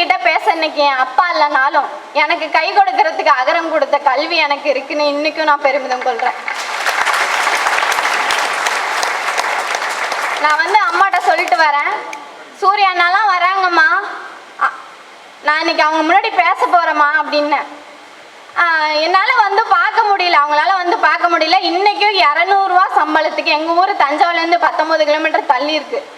என்கிட்ட பேச இன்னைக்கு என் அப்பா இல்லைனாலும் எனக்கு கை கொடுக்கறதுக்கு அகரம் கொடுத்த கல்வி எனக்கு இருக்குன்னு இன்னைக்கும் நான் பெருமிதம் கொள்றேன். நான் வந்து அம்மாட்ட சொல்லிட்டு வரேன். சூர்யா அண்ணாலாம் வராங்கம்மா. நான் இன்னைக்கு அவங்க முன்னாடி பேச போறேம்மா அப்படின்னு. என்னால் வந்து பார்க்க முடியல. அவங்களால வந்து பார்க்க முடியல. இன்னைக்கும் இரநூறுவா சம்பளத்துக்கு எங்கள் ஊர் தஞ்சாவூர்லேருந்து பத்தொம்பது கிலோமீட்டர் தள்ளி இருக்குது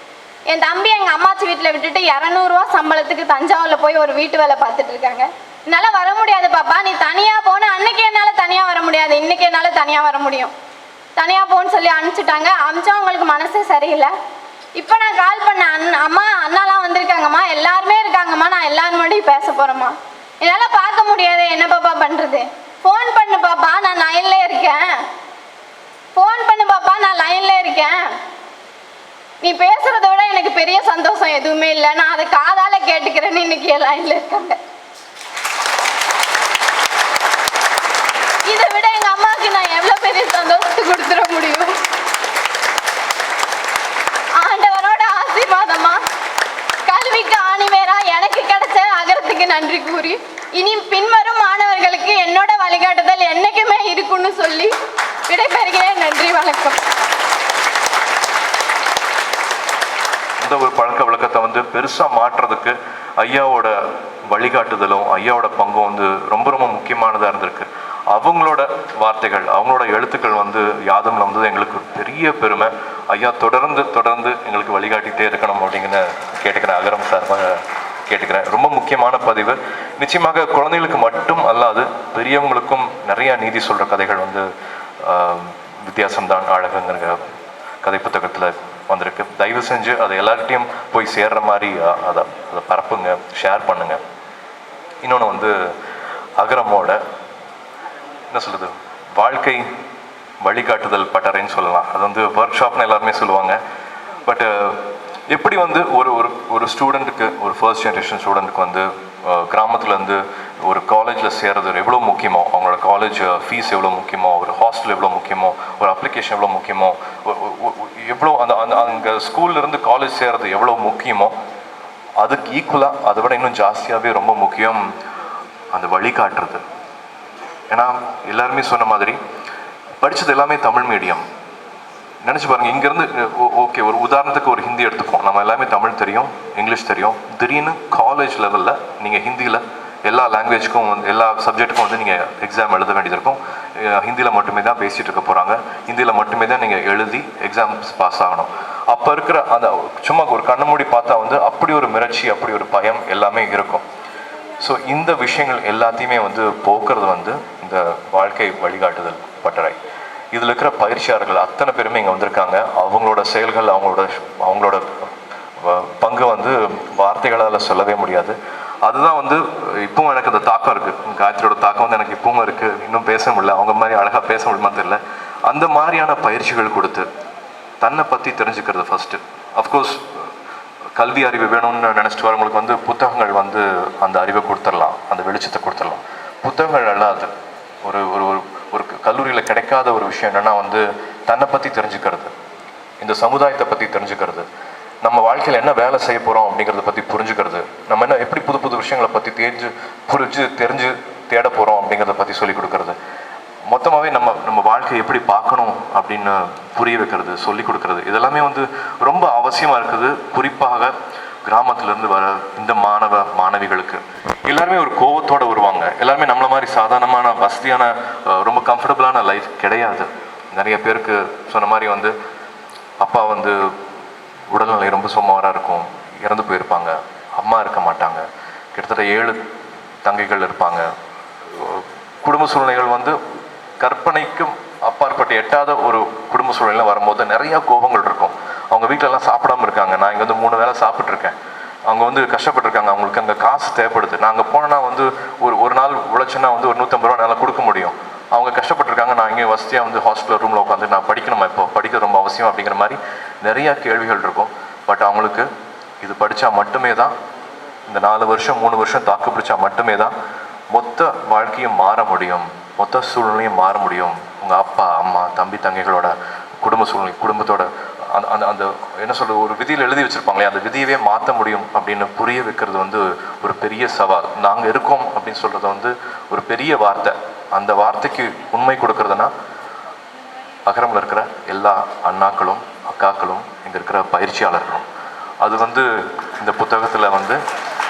என் தம்பி எங்கள் அம்மாச்சி வீட்டில் விட்டுட்டு இரநூறுவா சம்பளத்துக்கு தஞ்சாவூரில் போய் ஒரு வீட்டு வேலை பார்த்துட்டு இருக்காங்க. என்னால் வர முடியாது பாப்பா. நீ தனியாக போன அன்னைக்கு என்னால் தனியாக வர முடியாது. இன்னைக்கு என்னால் தனியாக வர முடியும். தனியாக போன்னு சொல்லி அனுப்பிச்சிட்டாங்க. அமிச்சா அவங்களுக்கு மனசே சரியில்லை. இப்போ நான் கால் பண்ண அண்ணன் அம்மா அண்ணாலாம் வந்திருக்காங்கம்மா. எல்லாருமே இருக்காங்கம்மா. நான் எல்லாரும் முன்னாடியும் பேச போகிறேம்மா என்னால் பார்க்க முடியாது. என்ன பாப்பா பண்ணுறது ஃபோன் பண்ணு பாப்பா. நான் லைன்ல இருக்கேன். ஃபோன் பண்ணு பாப்பா. நான் லைன்ல இருக்கேன். நீ பேசுறத விட எனக்கு பெரிய சந்தோஷம் எதுவுமே இல்லை. நான் அதை காதால கேட்டுக்கிறேன்னு இன்னைக்கு என் லைன்ல இருக்காங்க. இதை விட எங்க அம்மாவுக்கு நான் எவ்வளவு பெரிய சந்தோஷத்தை கொடுத்துட முடியும்? ஆண்டவரோட ஆசீர்வாதமா? கல்விக்கு ஆணிவேரா எனக்கு கிடைச்ச அகரத்துக்கு நன்றி கூறி இனி பின்வரும் மாணவர்களுக்கு என்னோட வழிகாட்டுதல் என்னைக்குமே இருக்குன்னு சொல்லி விடைபெறுகிறேன். நன்றி வணக்கம். எந்த ஒரு பழக்க வழக்கத்தை வந்து பெருசாக மாற்றுறதுக்கு ஐயாவோட வழிகாட்டுதலும் ஐயாவோட பங்கும் வந்து ரொம்ப ரொம்ப முக்கியமானதாக இருந்திருக்கு. அவங்களோட வார்த்தைகள் அவங்களோட எழுத்துக்கள் வந்து யாதம்ல வந்தது எங்களுக்கு ஒரு பெரிய பெருமை. ஐயா தொடர்ந்து தொடர்ந்து எங்களுக்கு வழிகாட்டிகிட்டே இருக்கணும் அப்படிங்கன்னு கேட்டுக்கிறேன் அகரம் சார்பாக கேட்டுக்கிறேன். ரொம்ப முக்கியமான பதிவு. நிச்சயமாக குழந்தைகளுக்கு மட்டும் அல்லாது பெரியவங்களுக்கும் நிறைய நீதி சொல்கிற கதைகள் வந்து வித்தியாசம்தான் அழகுங்கிற கதை புத்தகத்தில் வந்திருக்கு. தயவு செஞ்சு அதை எல்லார்கிட்டையும் போய் சேர்ற மாதிரி அதை அதை பரப்புங்க ஷேர் பண்ணுங்க. இன்னொன்று வந்து அகரமோட என்ன சொல்லுது வாழ்க்கை வழிகாட்டுதல் பட்டறைன்னு சொல்லலாம். அது வந்து ஒர்க் ஷாப்னு எல்லாருமே சொல்லுவாங்க. பட்டு எப்படி வந்து ஒரு ஒரு ஒரு ஸ்டூடெண்ட்டுக்கு ஒரு ஃபர்ஸ்ட் ஜென்ரேஷன் ஸ்டூடெண்ட்டுக்கு வந்து கிராமத்துலேருந்து இருந்து ஒரு காலேஜில் சேர்றது எவ்வளோ முக்கியமோ அவங்களோட காலேஜ் ஃபீஸ் எவ்வளோ முக்கியமோ ஒரு ஹாஸ்டல் எவ்வளோ முக்கியமோ ஒரு அப்ளிகேஷன் எவ்வளோ முக்கியமோ எவ்வளோ அந்த அந்த அங்கே ஸ்கூல்லேருந்து காலேஜ் சேர்றது எவ்வளோ முக்கியமோ அதுக்கு ஈக்குவலாக அதை விட இன்னும் ஜாஸ்தியாகவே ரொம்ப முக்கியம் அந்த வழிகாட்டுறது. ஏன்னா எல்லாருமே சொன்ன மாதிரி படித்தது எல்லாமே தமிழ் மீடியம் நினச்சி பாருங்கள் இங்கேருந்து ஓகே ஒரு உதாரணத்துக்கு ஒரு ஹிந்தி எடுத்துப்போம். நம்ம எல்லாமே தமிழ் தெரியும் இங்கிலீஷ் தெரியும். திடீர்னு காலேஜ் லெவலில் நீங்கள் ஹிந்தியில் எல்லா லாங்குவேஜ்க்கும் வந்து எல்லா சப்ஜெக்ட்டுக்கும் வந்து நீங்கள் எக்ஸாம் எழுத வேண்டியது இருக்கும் ஹிந்தியில் மட்டுமே தான் பேசிகிட்டு இருக்க போகிறாங்க ஹிந்தியில் மட்டுமே தான் நீங்கள் எழுதி எக்ஸாம்ஸ் பாஸ் ஆகணும். அப்போ இருக்கிற அந்த சும்மா ஒரு கண்ணு மூடி பார்த்தா வந்து அப்படி ஒரு மிரட்சி அப்படி ஒரு பயம் எல்லாமே இருக்கும். ஸோ இந்த விஷயங்கள் எல்லாத்தையுமே வந்து போக்குறது வந்து இந்த வாழ்க்கை வழிகாட்டுதல் பட்டறை. இதில் இருக்கிற பயிற்சியாளர்கள் அத்தனை பேருமே இங்கே வந்திருக்காங்க. அவங்களோட செயல்கள் அவங்களோட அவங்களோட பங்கு வந்து வார்த்தைகளால் சொல்லவே முடியாது. அதுதான் வந்து இப்பவும் எனக்கு அந்த தாக்கம் இருக்குது காயத்ரியோட தாக்கம் வந்து எனக்கு இப்பவும் இருக்குது இன்னும் பேச முடியல. அவங்க மாதிரி அழகாக பேச முடியுமா தெரியல. அந்த மாதிரியான பயிற்சிகள் கொடுத்து தன்னை பற்றி தெரிஞ்சுக்கிறது ஃபஸ்ட்டு அஃப்கோர்ஸ் கல்வி அறிவு வேணும்னு நினச்சிட்டு வரவங்களுக்கு வந்து புத்தகங்கள் வந்து அந்த அறிவை கொடுத்துடலாம். அந்த வெளிச்சத்தை கொடுத்துடலாம். புத்தகங்கள் அல்லாது ஒரு ஒரு ஒரு ஒரு கல்லூரியில் கிடைக்காத ஒரு விஷயம் என்னென்னா வந்து தன்னை பற்றி தெரிஞ்சுக்கிறது. இந்த சமுதாயத்தை பற்றி தெரிஞ்சுக்கிறது. நம்ம வாழ்க்கையில் என்ன வேலை செய்ய போகிறோம் அப்படிங்கிறத பற்றி புரிஞ்சுக்கிறது. நம்ம என்ன எப்படி புது விஷயங்களை பற்றி தெரிஞ்சு புரிஞ்சு தெரிஞ்சு தேட போகிறோம் அப்படிங்கிறத பற்றி சொல்லி கொடுக்கறது. மொத்தமாகவே நம்ம நம்ம வாழ்க்கையை எப்படி பார்க்கணும் அப்படின்னு புரிய வைக்கிறது சொல்லி கொடுக்கறது. இதெல்லாமே வந்து ரொம்ப அவசியமாக இருக்குது. குறிப்பாக கிராமத்திலேருந்து வர இந்த மாணவ மாணவிகளுக்கு. எல்லாருமே ஒரு கோவத்தோடு வருவாங்க. எல்லாருமே நம்மள மாதிரி சாதாரணமான வசதியான ரொம்ப கம்ஃபர்டபுளான லைஃப் கிடையாது. நிறைய பேருக்கு சொன்ன மாதிரி வந்து அப்பா வந்து உடல்நிலை ரொம்ப சுமாராக இருக்கும். இறந்து போயிருப்பாங்க. அம்மா இருக்க மாட்டாங்க. கிட்டத்தட்ட ஏழு தங்கைகள் இருப்பாங்க. குடும்ப சூழ்நிலைகள் வந்து கற்பனைக்கும் அப்பாற்பட்டு எட்டாத ஒரு குடும்ப சூழ்நிலை வரும்போது நிறையா கோபங்கள் இருக்கும். அவங்க வீட்டிலலாம் சாப்பிடாம இருக்காங்க. நான் இங்கே வந்து மூணு வேளை சாப்பிட்ருக்கேன் அவங்க வந்து கஷ்டப்பட்டிருக்காங்க. அவங்களுக்கு அங்கே காசு தேவைப்படுது. நான் அங்கே போனால் வந்து ஒரு ஒரு நாள் உழைச்சுன்னா வந்து ஒரு நூற்றம்பது ரூபா நல்லா கொடுக்க முடியும். அவங்க கஷ்டப்பட்டிருக்காங்க. நான் இங்கே வசதியாக வந்து ஹாஸ்டல் ரூமில் உட்காந்து நான் படிக்கணுமா இப்போ? படிக்க ரொம்ப அவசியம் அப்படிங்கிற மாதிரி நிறையா கேள்விகள் இருக்கும். பட் அவங்களுக்கு இது படித்தா மட்டுமே தான் இந்த நாலு வருஷம் மூணு வருஷம் தாக்கு பிடிச்சா மட்டுமே தான் மொத்த வாழ்க்கையும் மாற முடியும். மொத்த சூழ்நிலையும் மாற முடியும். உங்கள் அப்பா அம்மா தம்பி தங்கைகளோட குடும்ப சூழ்நிலை குடும்பத்தோட அந்த அந்த அந்த என்ன சொல்கிறது ஒரு விதியில் எழுதி வச்சுருப்பாங்களே அந்த விதியவே மாற்ற முடியும் அப்படின்னு புரிய வைக்கிறது வந்து ஒரு பெரிய சவால். நாங்கள் இருக்கோம் அப்படின்னு சொல்கிறது வந்து ஒரு பெரிய வார்த்தை. அந்த வார்த்தைக்கு உண்மை கொடுக்கறதுனா அகரமில் இருக்கிற எல்லா அண்ணாக்களும் அக்காக்களும் இங்கே இருக்கிற பயிற்சியாளர்களும். அது வந்து இந்த புத்தகத்தில் வந்து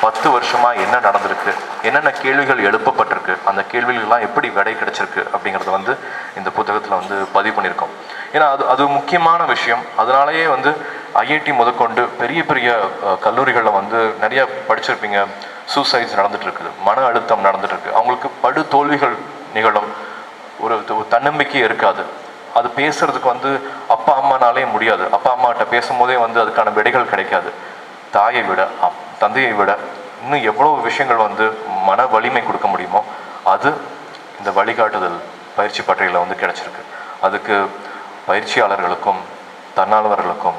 பத்து வருஷமாக என்ன நடந்திருக்கு? என்னென்ன கேள்விகள் எழுப்பப்பட்டிருக்கு? அந்த கேள்விகள்லாம் எப்படி விடை கிடைச்சிருக்கு அப்படிங்கிறத வந்து இந்த புத்தகத்தில் வந்து பதிவு பண்ணியிருக்கோம். ஏன்னா அது அது முக்கியமான விஷயம். அதனாலேயே வந்து ஐஐடி முதற்கொண்டு பெரிய பெரிய கல்லூரிகளில் வந்து நிறைய படிச்சிருப்பீங்க. சூசைட்ஸ் நடந்துட்டுருக்குது. மன அழுத்தம் நடந்துட்டுருக்கு. அவங்களுக்கு படு தோல்விகள் நிகழும். ஒரு தன்னம்பிக்கை தன்னம்பிக்கையே இருக்காது. அது பேசுறதுக்கு வந்து அப்பா அம்மானாலே முடியாது. அப்பா அம்மாட்ட பேசும்போதே வந்து அதுக்கான விடைகள் கிடைக்காது. தாயை விட தந்தையை விட இன்னும் எவ்வளவு விஷயங்கள் வந்து மன வலிமை கொடுக்க முடியுமோ அது இந்த வழிகாட்டுதல் பயிற்சி பட்டறையில் வந்து கிடச்சிருக்கு. அதுக்கு பயிற்சியாளர்களுக்கும் தன்னார்வர்களுக்கும்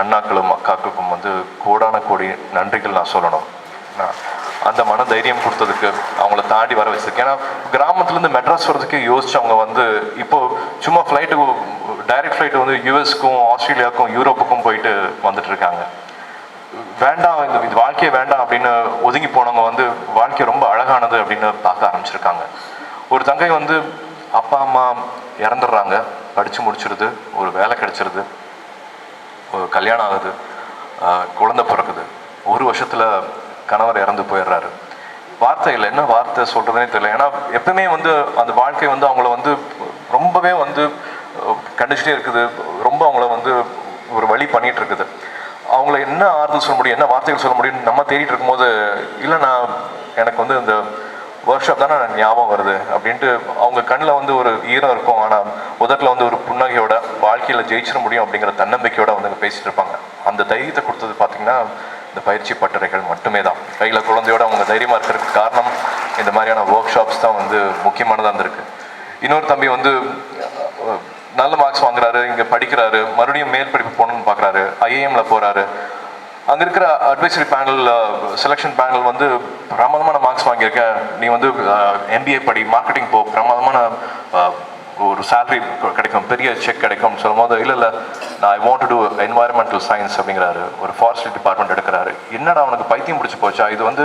அண்ணாக்களும் அக்காக்களுக்கும் வந்து கோடான கோடி நன்றிகள் நான் சொல்லணும். அந்த மன தைரியம் கொடுத்ததுக்கு அவங்கள தாண்டி வர வச்சிருக்கு ஏன்னா கிராமத்துலேருந்து மெட்ராஸ் வரதுக்கு யோசிச்சு அவங்க வந்து இப்போ சும்மா ஃப்ளைட்டு டைரக்ட் ஃப்ளைட்டு வந்து யூஎஸ்க்கும் ஆஸ்திரேலியாவுக்கும் யூரோப்புக்கும் போயிட்டு வந்துட்டு இருக்காங்க. வேண்டாம் இந்த இது வாழ்க்கையை வேண்டாம் அப்படின்னு ஒதுங்கி போனவங்க வந்து வாழ்க்கை ரொம்ப அழகானது அப்படின்னு பார்க்க ஆரம்பிச்சிருக்காங்க. ஒரு தங்கை வந்து அப்பா அம்மா இறந்துடுறாங்க. படித்து முடிச்சிருது ஒரு வேலை கிடைச்சிருது. ஒரு கல்யாணம் ஆகுது. குழந்தை பிறக்குது. ஒரு வருஷத்தில் கணவர் இறந்து போயிடுறாரு. வார்த்தை இல்லை என்ன வார்த்தை சொல்கிறதுனே தெரியல. ஏன்னா எப்பவுமே வந்து அந்த வாழ்க்கை வந்து அவங்கள வந்து ரொம்பவே வந்து கண்டிச்சுட்டே இருக்குது. ரொம்ப அவங்கள வந்து ஒரு வழி பண்ணிகிட்டு இருக்குது. அவங்கள என்ன ஆறுதல் சொல்ல முடியும் என்ன வார்த்தைகள் சொல்ல முடியும் நம்ம தேடிட்டு இருக்கும்போது இல்லை நான் எனக்கு வந்து இந்த ஒர்க் ஷாப் தானே ஞாபகம் வருது அப்படின்ட்டு அவங்க கண்ணில் வந்து ஒரு ஈரம் இருக்கும். ஆனால் உதட்டில் வந்து ஒரு புன்னகையோட வாழ்க்கையில் ஜெயிச்சிட முடியும் அப்படிங்கிற தன்னம்பிக்கையோட வந்து பேசிட்டு இருப்பாங்க. அந்த தைரியத்தை கொடுத்தது பார்த்தீங்கன்னா இந்த பயிற்சி பட்டறைகள் மட்டுமே தான் கையில் குழந்தையோட அவங்க தைரியமாக இருக்கிறதுக்கு காரணம் இந்த மாதிரியான ஒர்க் ஷாப்ஸ் தான் வந்து முக்கியமானதாக இருந்திருக்கு. இன்னொரு தம்பி வந்து நல்ல மார்க்ஸ் வாங்குறாரு இங்கே படிக்கிறாரு மறுபடியும் மேல் படிப்பு போகணும்னு பார்க்குறாரு ஐஏஎம்ல போகிறாரு அங்கே இருக்கிற அட்வைசரி பேனல் செலெக்ஷன் பேனல் வந்து பிரமாதமான மார்க்ஸ் வாங்கியிருக்க. நீ வந்து எம்பிஏ படி மார்க்கெட்டிங் போ பிரமாதமான ஒரு சேலரி கிடைக்கும் பெரிய செக் கிடைக்கும் சொல்லும் போது இல்லை இல்லை நான் I want to do environmental science அப்படிங்கிறாரு. ஒரு ஃபாரஸ்ட் டிபார்ட்மெண்ட் எடுக்கிறாரு. என்னடா அவனுக்கு பைத்தியம் பிடிச்சி போச்சா? இது வந்து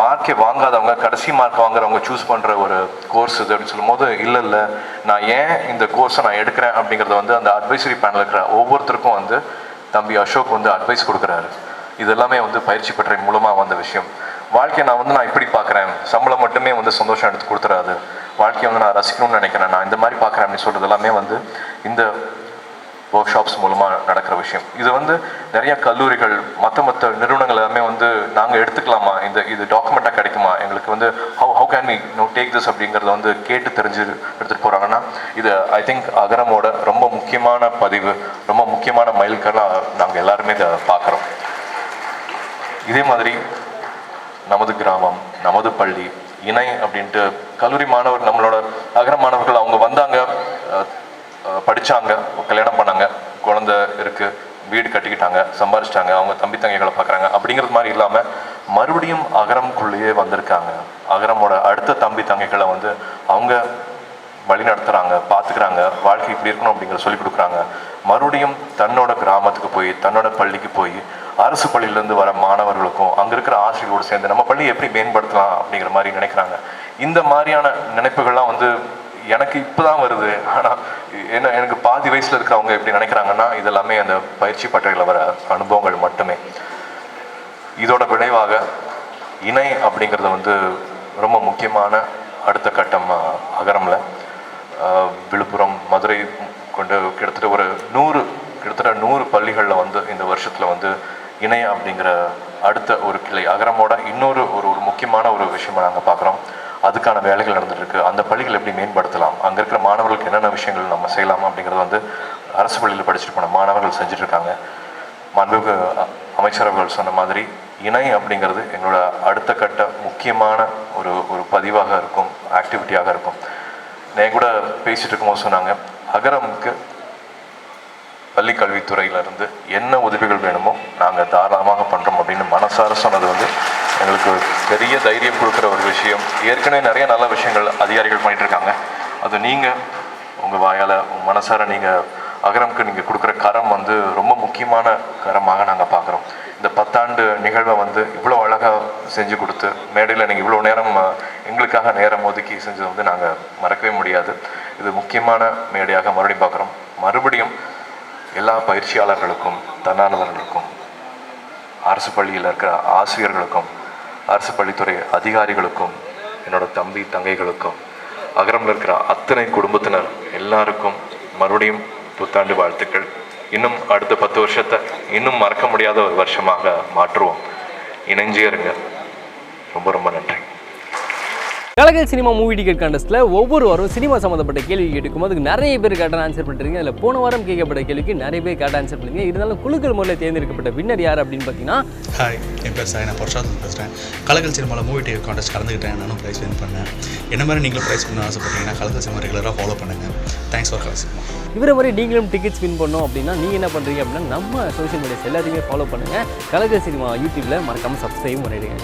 மார்க்கே வாங்காதவங்க கடைசி மார்க் வாங்குறவங்க சூஸ் பண்ணுற ஒரு கோர்ஸ் இது அப்படின்னு சொல்லும்போது இல்லை இல்லை நான் ஏன் இந்த கோர்ஸை நான் எடுக்கிறேன்? அப்படிங்கிறத வந்து அந்த அட்வைசரி பேனல் இருக்கிற ஒவ்வொருத்தருக்கும் வந்து தம்பி அசோக் வந்து அட்வைஸ் கொடுக்குறாரு. இதெல்லாமே வந்து பயிற்சி பெற்ற மூலமாக வந்த விஷயம். வாழ்க்கையை நான் வந்து நான் இப்படி பார்க்குறேன் சம்பளம் மட்டுமே வந்து சந்தோஷம் எடுத்து கொடுத்துறாது. வாழ்க்கையை வந்து நான் ரசிக்கணும்னு நினைக்கிறேன். நான் இந்த மாதிரி பார்க்குறேன் அப்படின்னு சொல்கிறது எல்லாமே வந்து இந்த ஒர்க் ஷாப்ஸ் மூலமாக நடக்கிற விஷயம். இது வந்து நிறைய கல்லூரிகள் மற்ற மற்ற நிறுவனங்கள் எல்லாமே வந்து நாங்கள் எடுத்துக்கலாமா? இந்த இது டாக்குமெண்ட்டாக கிடைக்குமா? எங்களுக்கு வந்து how how can we know take this அப்படிங்கிறத வந்து கேட்டு தெரிஞ்சு எடுத்துகிட்டு போகிறாங்கன்னா இது ஐ திங்க் அகரமோட ரொம்ப முக்கியமான பதிவு ரொம்ப முக்கியமான மைல்கல்லாக நாங்கள் எல்லாருமே இதை பார்க்குறோம். இதே மாதிரி நமது கிராமம் நமது பள்ளி இணை அப்படின்ட்டு கல்லூரி மாணவர் நம்மளோட அகர மாணவர்கள் அவங்க வந்தாங்க படித்தாங்க படிச்சாங்க கல்யாணம் வீடு கட்டிக்கிட்டாங்க சம்பாரிச்சிட்டாங்க அவங்க தம்பி தங்கைகளை பார்க்குறாங்க. அப்படிங்கிறது மாதிரி இல்லாமல் மறுபடியும் அகரம்குள்ளேயே வந்திருக்காங்க. அகரமோட அடுத்த தம்பி தங்கைகளை வந்து அவங்க வழி நடத்துகிறாங்க பார்த்துக்கிறாங்க வாழ்க்கை இப்படி இருக்கணும் அப்படிங்கிற சொல்லி கொடுக்குறாங்க. மறுபடியும் தன்னோட கிராமத்துக்கு போய் தன்னோட பள்ளிக்கு போய் அரசு பள்ளியிலேருந்து வர மாணவர்களுக்கும் அங்கே இருக்கிற ஆசிரியர்களோடு சேர்ந்து நம்ம பள்ளியை எப்படி மேம்படுத்தலாம் அப்படிங்கிற மாதிரி நினைக்கிறாங்க. இந்த மாதிரியான நினைப்புகள்லாம் வந்து எனக்கு இப்போதான் வருது. ஆனால் என்ன எனக்கு பாதி வயசில் இருக்கிறவங்க எப்படி நினைக்கிறாங்கன்னா இதெல்லாமே அந்த பயிற்சி பட்டறையில் வர அனுபவங்கள் மட்டுமே. இதோட விளைவாக இணை அப்படிங்கிறது வந்து ரொம்ப முக்கியமான அடுத்த கட்டம் அகரமில். விழுப்புரம் மதுரை கொண்டு கிட்டத்தட்ட ஒரு நூறு கிட்டத்தட்ட நூறு பள்ளிகளில் வந்து இந்த வருஷத்தில் வந்து இணை அப்படிங்கிற அடுத்த ஒரு கிளை. அகரமோட இன்னொரு ஒரு ஒரு முக்கியமான ஒரு விஷயமா நாங்கள் பார்க்குறோம் அதுக்கான வேலைகள் நடந்துட்டு அந்த பள்ளிகள் எப்படி மேம்படுத்தலாம்? அங்கே இருக்கிற மாணவர்களுக்கு என்னென்ன விஷயங்கள் நம்ம செய்யலாம் அப்படிங்கிறது வந்து அரசு பள்ளியில் படிச்சுட்டு போன மாணவர்கள் செஞ்சிட்ருக்காங்க மாண்புமிகு அமைச்சர் அவர்கள் சொன்ன மாதிரி இணை அப்படிங்கிறது எங்களோட அடுத்த கட்ட முக்கியமான ஒரு ஒரு பதிவாக இருக்கும் ஆக்டிவிட்டியாக இருக்கும். நான் கூட பேசிகிட்டு இருக்கும்போது சொன்னாங்க அகரமுக்கு பள்ளி கல்வித்துறையிலிருந்து என்ன உதவிகள் வேணுமோ நாங்கள் தாராளமாக பண்ணுறோம் அப்படின்னு மனசார சொன்னது வந்து எங்களுக்கு பெரிய தைரியம் கொடுக்குற ஒரு விஷயம். ஏற்கனவே நிறைய நல்ல விஷயங்கள் அதிகாரிகள் பண்ணிட்டு இருக்காங்க. அது நீங்கள் உங்கள் வாயால் உங்கள் மனசார நீங்கள் அகரம்க்கு நீங்கள் கொடுக்குற கரம் வந்து ரொம்ப முக்கியமான கரமாக நாங்கள் பார்க்குறோம். இந்த பத்தாண்டு நிகழ்வை வந்து இவ்வளோ அழகாக செஞ்சு கொடுத்து மேடையில் நீங்கள் இவ்வளோ நேரம் எங்களுக்காக நேரம் ஒதுக்கி செஞ்சது வந்து நாங்கள் மறக்கவே முடியாது. இது முக்கியமான மேடையாக மறுபடியும் பார்க்குறோம். மறுபடியும் எல்லா பயிற்சியாளர்களுக்கும் தன்னார்வலர்களுக்கும் அரசு பள்ளியில் இருக்கிற ஆசிரியர்களுக்கும் அரசு பள்ளித்துறை அதிகாரிகளுக்கும் என்னோட தம்பி தங்கைகளுக்கும் அகரம்ல இருக்கிற அத்தனை குடும்பத்தினர் எல்லாருக்கும் மறுபடியும் புத்தாண்டு வாழ்த்துக்கள். இன்னும் அடுத்த பத்து வருஷத்தை இன்னும் மறக்க முடியாத ஒரு வருஷமாக மாற்றுவோம். இணைஞ்சே இருங்க. ரொம்ப ரொம்ப நன்றி. கலகல் சினிமா மூவி டிக்கெட் கான்டெஸ்ட்டில் ஒவ்வொரு வாரம் சினிமா சம்மந்தப்பட்ட கேள்வி கேட்டுக்கும் அதுக்கு நிறைய பேர் கரெக்டாக ஆன்சர் பண்ணிருக்கீங்க அதில் போன வாரம் கேட்கப்பட்ட கேள்விக்கு நிறைய பேர் கரெக்டாக ஆன்சர் பண்ணுங்க இருந்தாலும் குழுக்கள் முறையில் தேர்ந்தெடுக்கப்பட்ட வின்னர் யார் அப்படின்னு பார்த்தீங்கன்னா ஹாய் என் பேர் சாய் நான் பொருஷாத் பேசுகிறேன் கலகல் சினிமாவில் மூவி டிவி கான்டெஸ்ட் கலந்துக்கிட்டேன். நானும் ப்ரைஸ் வின் பண்ணேன். என்ன மாதிரி நீங்களும் ப்ரைஸ் பண்ண ஆசைப்பட்டீங்கன்னா கலகல் சினிமா ரெகுலராக ஃபாலோ பண்ணுங்கள் தேங்க்ஸ் ஃபார் கலர் சினிமா. இவரை மாதிரி நீங்களும் டிக்கெட்ஸ் வின் பண்ணோம் அப்படின்னா நீங்கள் என்ன பண்ணுறீங்க அப்படின்னா நம்ம சோஷியல் மீடியாஸ் எல்லாத்தையுமே ஃபாலோ பண்ணுங்கள் கலகல் சினிமா யூடியூப்பில் மறக்காமல் சப்ஸ்கிரைப் பண்ணிடுங்க.